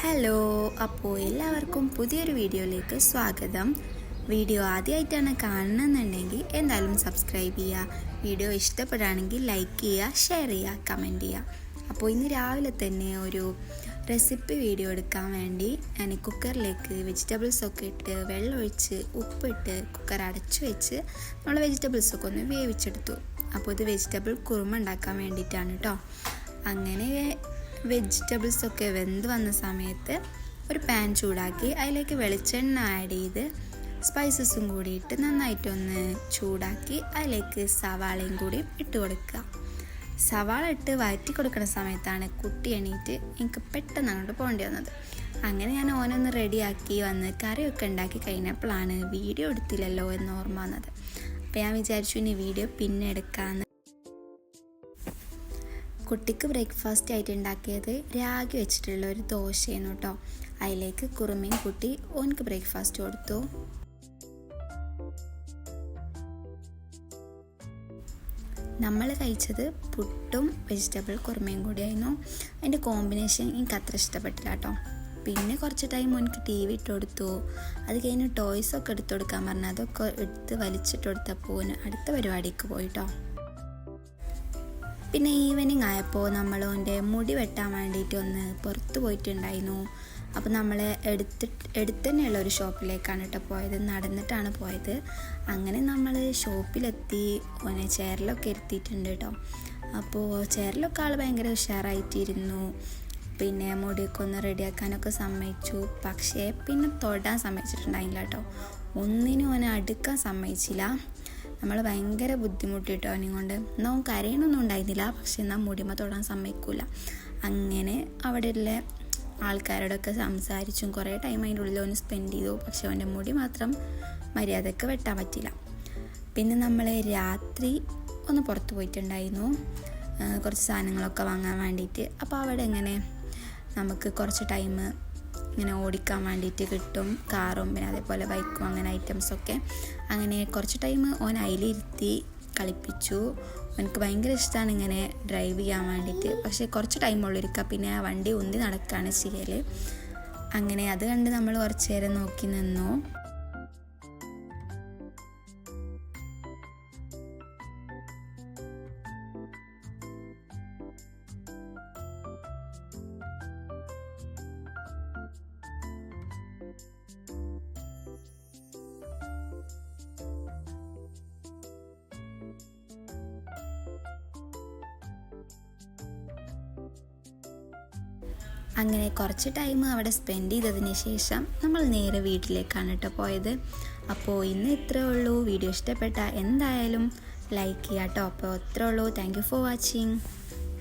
Hello അപ്പോൾ എല്ലാവർക്കും പുതിയൊരു വീഡിയോയിലേക്ക് സ്വാഗതം. വീഡിയോ ആദ്യമായിട്ടാണ് കാണണമെന്നുണ്ടെങ്കിൽ എന്തായാലും സബ്സ്ക്രൈബ് ചെയ്യുക. വീഡിയോ ഇഷ്ടപ്പെടുകയാണെങ്കിൽ ലൈക്ക് ചെയ്യുക ഷെയർ ചെയ്യുക കമന്റ് ചെയ്യുക. അപ്പോൾ ഇന്ന് രാവിലെ തന്നെ ഒരു റെസിപ്പി വീഡിയോ എടുക്കാൻ വേണ്ടി ഞാൻ കുക്കറിലേക്ക് വെജിറ്റബിൾസ് ഒക്കെ ഇട്ട് വെള്ളമൊഴിച്ച് ഉപ്പിട്ട് കുക്കർ അടച്ചു വെച്ച് നമ്മൾ വെജിറ്റബിൾസ് ഒക്കെ ഒന്ന് വേവിച്ചെടുത്തു. അപ്പോൾ ഇത് വെജിറ്റബിൾ കുറുമ ഉണ്ടാക്കാൻ വേണ്ടിയിട്ടാണ് കേട്ടോ അങ്ങനെ വെജിറ്റബിൾസ് ഒക്കെ വെന്ത് വന്ന സമയത്ത് ഒരു പാൻ ചൂടാക്കി അതിലേക്ക് വെളിച്ചെണ്ണ ആഡ് ചെയ്ത് സ്പൈസസും കൂടി ഇട്ട് നന്നായിട്ടൊന്ന് ചൂടാക്കി അതിലേക്ക് സവാളയും കൂടി ഇട്ട് കൊടുക്കുക. സവാള ഇട്ട് വഴറ്റി കൊടുക്കുന്ന സമയത്താണ് കുട്ടി എണീറ്റ് എനിക്ക് പെട്ടെന്ന് അങ്ങോട്ട് പോകേണ്ടി വന്നത്. അങ്ങനെ ഞാൻ ഓനൊന്ന് റെഡിയാക്കി വന്ന് കറിയൊക്കെ ഉണ്ടാക്കി കഴിഞ്ഞപ്പോഴാണ് വീഡിയോ എടുത്തില്ലല്ലോ എന്ന് ഓർമ്മ വന്നത്. അപ്പോൾ ഞാൻ വിചാരിച്ചു ഇനി വീഡിയോ പിന്നെ എടുക്കാമെന്ന് കുട്ടിക്ക് ബ്രേക്ക്ഫാസ്റ്റ് ആയിട്ട് ഉണ്ടാക്കിയത് രാഗി വെച്ചിട്ടുള്ള ഒരു ദോശയാണ് കേട്ടോ. അതിലേക്ക് കുറുമീൻ കുട്ടി ഓനക്ക് ബ്രേക്ക്ഫാസ്റ്റ് കൊടുത്തു. നമ്മൾ കഴിച്ചത് പുട്ടും വെജിറ്റബിൾ കുറുമയും കൂടിയായിരുന്നു. അതിന്റെ കോമ്പിനേഷൻ എനിക്ക് അത്ര ഇഷ്ടപ്പെട്ടില്ല കേട്ടോ. പിന്നെ കുറച്ച് ടൈം എനിക്ക് ടി വി ഇട്ട് കൊടുത്തു. അത് കഴിഞ്ഞ് ടോയ്സൊക്കെ എടുത്തു കൊടുക്കാൻ പറഞ്ഞു അതൊക്കെ എടുത്ത് വലിച്ചിട്ട് കൊടുത്തപ്പോൾ അടുത്ത പരിപാടിക്ക് പോയിട്ടോ പിന്നെ ഈവനിങ് ആയപ്പോൾ നമ്മൾ ഓന്റെ മുടി വെട്ടാൻ വേണ്ടിയിട്ട് ഒന്ന് പുറത്ത് പോയിട്ടുണ്ടായിരുന്നു. അപ്പോൾ നമ്മൾ എടുത്തിട്ട് എടുത്ത് തന്നെയുള്ള ഒരു ഷോപ്പിലേക്കാണ് കേട്ടോ പോയത്. നടന്നിട്ടാണ് പോയത്. അങ്ങനെ നമ്മൾ ഷോപ്പിലെത്തി ഓനെ ചെയറിലൊക്കെ ഇരുത്തിയിട്ടുണ്ട് കേട്ടോ അപ്പോൾ ചെയറിലൊക്കെ ആൾ ഭയങ്കര ഉഷാറായിട്ടിരുന്നു. പിന്നെ മുടിയൊക്കെ ഒന്ന് റെഡിയാക്കാനൊക്കെ സമ്മതിച്ചു. പക്ഷേ പിന്നെ തൊടാൻ സമ്മതിച്ചിട്ടുണ്ടായില്ല കേട്ടോ ഒന്നിനും ഓനെ അടുക്കാൻ സമ്മതിച്ചില്ല. നമ്മൾ ഭയങ്കര ബുദ്ധിമുട്ടിട്ടോ അവനെ കൊണ്ട് എന്നാൽ അവൻ കരയണമൊന്നും ഉണ്ടായിരുന്നില്ല. പക്ഷെ എന്നാൽ മുടിമ തൊടാൻ സമ്മതിക്കില്ല അങ്ങനെ അവിടെയുള്ള ആൾക്കാരോടൊക്കെ സംസാരിച്ചും കുറേ ടൈം അതിന്റെ ഉള്ളിൽ ഒന്ന് സ്പെൻഡ് ചെയ്തു. പക്ഷെ അവന്റെ മുടി മാത്രം മര്യാദയ്ക്ക് വെട്ടാൻ പറ്റില്ല പിന്നെ നമ്മൾ രാത്രി ഒന്ന് പുറത്ത് പോയിട്ടുണ്ടായിരുന്നു. കുറച്ച് സാധനങ്ങളൊക്കെ വാങ്ങാൻ വേണ്ടിയിട്ട്. അപ്പോൾ അവിടെ എങ്ങനെ? നമുക്ക് കുറച്ച് ടൈം ഇങ്ങനെ ഓടിക്കാൻ വേണ്ടിയിട്ട് കിട്ടും. കാറും പിന്നെ അതേപോലെ ബൈക്കും അങ്ങനെ ഐറ്റംസൊക്കെ അങ്ങനെ കുറച്ച് ടൈം ഓൻ അതിലിരുത്തി കളിപ്പിച്ചു. എനിക്ക് ഭയങ്കര ഇഷ്ടമാണ് ഇങ്ങനെ ഡ്രൈവ് ചെയ്യാൻ വേണ്ടിയിട്ട്. പക്ഷേ കുറച്ച് ടൈം ഉള്ളിരിക്കുക പിന്നെ ആ വണ്ടി ഉന്തി നടക്കുകയാണ് ചെയ്യൽ അങ്ങനെ അത് കണ്ട് നമ്മൾ കുറച്ച് നേരം നോക്കി നിന്നു. അങ്ങനെ കുറച്ച് ടൈം അവിടെ സ്പെൻഡ് ചെയ്തതിന് ശേഷം നമ്മൾ നേരെ വീട്ടിലേക്കാണ് കേട്ടോ പോയത്. അപ്പോൾ ഇന്ന് ഇത്രേ ഉള്ളൂ. വീഡിയോ ഇഷ്ടപ്പെട്ട എന്തായാലും ലൈക്ക് ചെയ്യാം കേട്ടോ അപ്പോൾ ഇത്രേ ഉള്ളൂ. Thank for watching